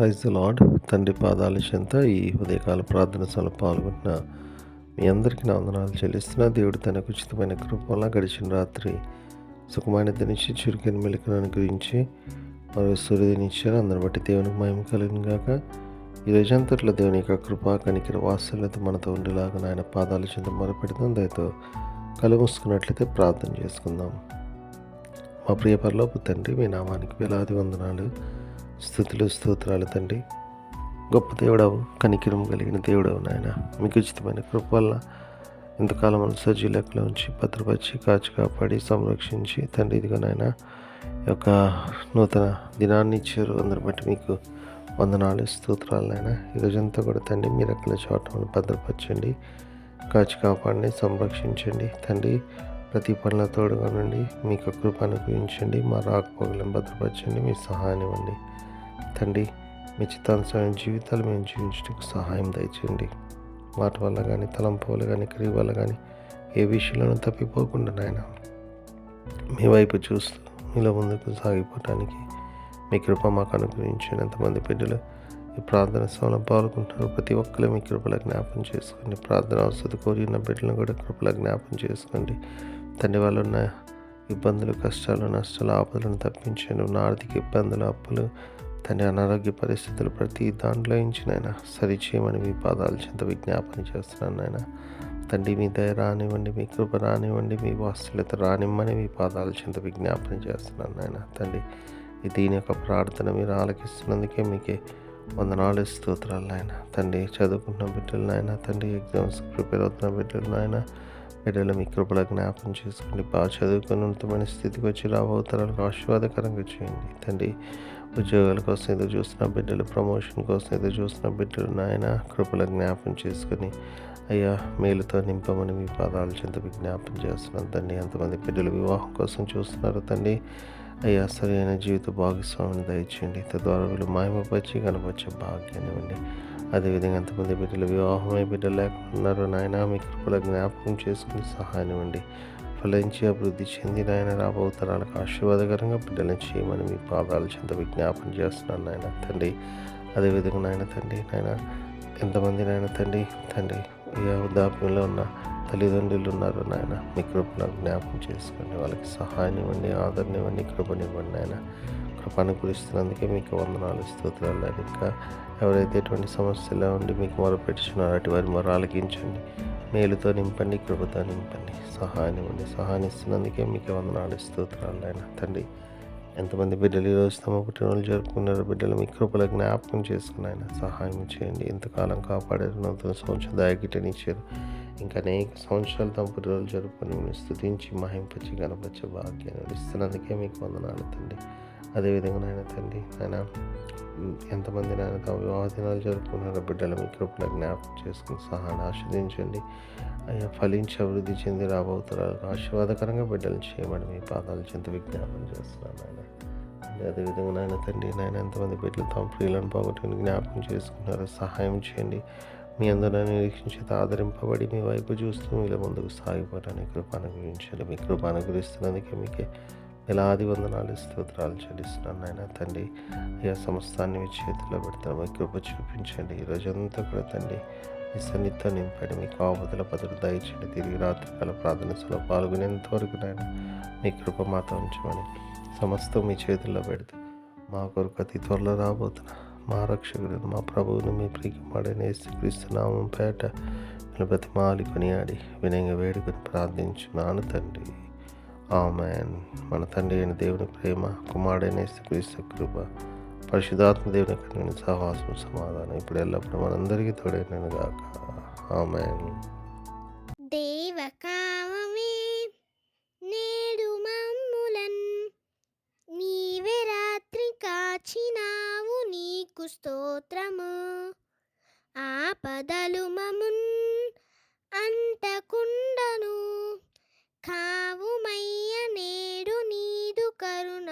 Praise the lord తండ్రి పాదాల చెంత ఈ ఉదయకాల ప్రార్థన సభలో పాల్గొంటున్న మీ అందరికీ నా వందనాలు దేవుడు తనకు ఉచితమైన కృపల గడిచిన రాత్రి సుఖమైన దినిచ్చి చురుకైన మెలుకను అనుగ్రహించి మరో సూర్యుదినిచ్చారు అందరిని బట్టి దేవునికి మహిమ కలిగిన గాక. ఈ రోజంతట్లో దేవుని యొక్క కృపా కనికిర వాత్సల్యత మనతో ఉండేలాగా ఆయన పాదాల చెంత మొరపెడుతుంది. దయతో కలు మూసుకున్నట్లయితే ప్రార్థన చేసుకుందాం. మా ప్రియ పరలోపు తండ్రి మీ నామానికి వేలాది వందనాలు. స్థుతులు స్తోత్రాలు తండ్రి. గొప్ప దేవుడవు కనికిరం కలిగిన దేవుడవు నాయన. మీకు ఉచితమైన కృప వల్ల ఇంతకాలం మన సజ్జీ లెక్కలో ఉంచి భద్రపరిచి కాచి కాపాడి సంరక్షించి తండ్రి ఇదిగో నాయన యొక్క నూతన దినాన్ని ఇచ్చారు. అందరి బట్టి మీకు వందనాలు స్తోత్రాలు నాయన. ఈరోజంతా కూడా తండ్రి మీరు అక్కడ చోట భద్రపరచండి కాచి కాపాడండి సంరక్షించండి. తండ్రి ప్రతి పనుల తోడుగా నుండి మీకు కృప అనుగ్రహించండి. మా రాకపోగలను భద్రపరచండి. మీ సహాయం ఇవ్వండి. తండ్రి మీ చిత్తానుసరైన జీవితాలు మేము జీవించడానికి సహాయం దయచేయండి. మాట వల్ల కానీ తలంపు కానీ క్రియ వల్ల కానీ ఏ విషయంలోనూ తప్పిపోకుండా నాయన మీ వైపు చూస్తూ మీలో ముందుకు సాగిపోవటానికి మీ కృప మాకు అనుగ్రహించిన ఎంతమంది బిడ్డలు ఈ ప్రార్థన సమయంలో పాల్గొంటున్నారు. ప్రతి ఒక్కరు మీ కృపల జ్ఞాపం చేసుకోండి. ప్రార్థన అవసరం కోరి ఉన్న బిడ్డలను కూడా కృపల జ్ఞాపం చేసుకోండి. తండ్రి వాళ్ళు ఉన్న ఇబ్బందులు కష్టాలు నష్టాలు ఆపదలను తప్పించండి. ఉన్న ఆర్థిక ఇబ్బందులు అప్పులు తండ్రి అనారోగ్య పరిస్థితులు ప్రతి దాంట్లో ఇచ్చినైనా నాయన సరిచేయమని మీ పాదాలు చెంత విజ్ఞాపన చేస్తున్నాను నాయన. తండ్రి మీ దయ రానివ్వండి మీ కృప రానివ్వండి మీ వాత్సల్యత రానివ్వని మీ పాదాల చెంత విజ్ఞాపన చేస్తున్నాను నాయన. తండ్రి దీని యొక్క ప్రార్థన మీరు ఆలకిస్తున్నందుకే మీకే వందనాలు స్తోత్రాలు నాయన. తండ్రి చదువుకున్న బిడ్డలు నాయన తండ్రి ఎగ్జామ్స్ ప్రిపేర్ అవుతున్న బిడ్డలు నాయన బిడ్డలు మీ కృపలో జ్ఞాపం చేసుకోండి బాగా చదువుకుని ఉన్నతమైన స్థితికి వచ్చి రాబోతరాలకు ఆశీర్వాదకరంగా చేయండి. తండ్రి ఉద్యోగాల కోసం ఎదురు చూస్తున్న బిడ్డలు ప్రమోషన్ కోసం ఎదురు చూస్తున్న బిడ్డలు నాయన కృపల జ్ఞాపం చేసుకుని అయ్యా మేలుతో నింపమని మీ పాదాలు చెంత విజ్ఞాపం చేస్తున్నాను తండ్రి. ఎంతమంది బిడ్డలు వివాహం కోసం చూస్తున్నారు తండ్రి. అయ్యా సరైన జీవిత భాగస్వామిని దయచేయండి. తద్వారా వీళ్ళు మాయమపరిచి కనపరిచే భాగ్యాన్ని ఇవ్వండి. అదేవిధంగా ఎంతమంది బిడ్డలు వివాహమై బిడ్డలు లేకున్నారు నాయన మీ కృపల జ్ఞాపకం చేసుకుని సహాయం ఇవ్వండి. ఫలించి అభివృద్ధి చెంది నాయన రాబో తరాలకు ఆశీర్వాదకరంగా బిడ్డలను చేయమని మీ పాదాల చెంత విజ్ఞాపన చేస్తున్నాను నాయన తండ్రి. అదేవిధంగా నాయన తండ్రి నాయన ఎంతమంది నాయన తండ్రి తండ్రి ఈ వృద్ధాప్యంలో ఉన్న తల్లిదండ్రులు ఉన్నారు నాయన మీ కృపను జ్ఞాపకం చేసుకోండి వాళ్ళకి సహాయం ఇవ్వండి ఆదరణ ఇవ్వండి కృపనివ్వండి నాయన. కృపను కురిస్తున్నందుకే మీకు వందనాలు స్తోత్రాలు. ఇంకా ఎవరైతే ఎటువంటి సమస్యలో ఉండి మీకు మొరపెట్టుచున్నారో అటు వారి మొర ఆలకించండి. మేలుతో నింపండి కృపతో నింపండి సహాయం ఇవ్వండి. సహాయం ఇస్తున్నందుకే మీకు వందనాలు స్తోత్రాలు. ఆయన తండ్రి ఎంతమంది బిడ్డలు ఈరోజు తమ పుట్టినరోజు జరుపుకున్నారు బిడ్డలు మీ కృపల జ్ఞాపకం చేసుకుని ఆయన సహాయం చేయండి. ఎంతకాలం కాపాడారు నూతన సంవత్సరం దాయగిటనిచ్చారు ఇంకా అనేక సంవత్సరాలు తమ పుట్టినరోజు జరుపుకొని స్థుతించి మహింపచ్చి గణపచ్చ భాగ్యాన్ని ఇస్తున్నందుకే మీకు వందనాలు తండ్రి. అదేవిధంగా నాయన తండ్రి ఆయన ఎంతమంది నాయన తమ వివాహ దినాలు జరుపుకున్నారో బిడ్డలు మీ కృపల జ్ఞాపకం చేసుకుని సహాయాన్ని ఆస్వాదించండి అయ్యా ఫలించి అభివృద్ధి చెంది రాబోతున్నారు. ఆశీర్వాదకరంగా బిడ్డలు చేయమని మీ పాదాలు చెంత విజ్ఞాపనం చేస్తున్నాను ఆయన అదేవిధంగా నాయన తండ్రి నాయన ఎంతమంది బిడ్డలు తమ ప్రియులను పోగొట్టుకుని జ్ఞాపకం చేసుకున్నారో సహాయం చేయండి. మీ అందరూ నిరీక్షించి ఆదరింపబడి మీ వైపు చూస్తూ మీలో ముందుకు సాగిపోవడానికి కృప అనుగ్రహించండి. మీ కృప గురిస్తున్నందుకే మీకే వేలాది వందనాలు స్తోత్రాలు చెల్లిస్తున్నాను నాయన తండ్రి. అయ్యా సమస్తాన్ని మీ చేతిలో పెడతాను మీ కృప చూపించండి ఈ రోజంతా కూడా తండ్రి మీ సన్నిధితో నింపండి మీ కాపుదల పదులు దయచేయండి తిరిగి రాత్రికాల ప్రార్థనలో పాల్గొనేంత వరకు నాయన మీ కృప మాతో ఉంచమని సమస్తం మీ చేతుల్లో పెడితే మా కొరకు అతి త్వరలో రాబోతున్నా మా రక్షకుడు మా ప్రభువుని మీ ప్రీకి మాడని పేట నిలబతి మాలి కొనియాడి వినయంగా వేడుకొని ప్రార్థించున్నాను తండ్రి. ఆమెన్. మన తండ్రి అయిన దేవుని ప్రేమ కుమారుడైన క్రీస్తు కృప పరిశుధాత్మ దేవుని కనుగొని సహవాసం సమాధానం ఇప్పుడు ఎల్లప్పుడూ మనందరికీ తోడైన గాక. ఆమెన్. దేవకామమే నేడు మమ్ములన్ నీవే రాత్రి కాచినావు నీకు స్తోత్రము. ఆపదలు మమున్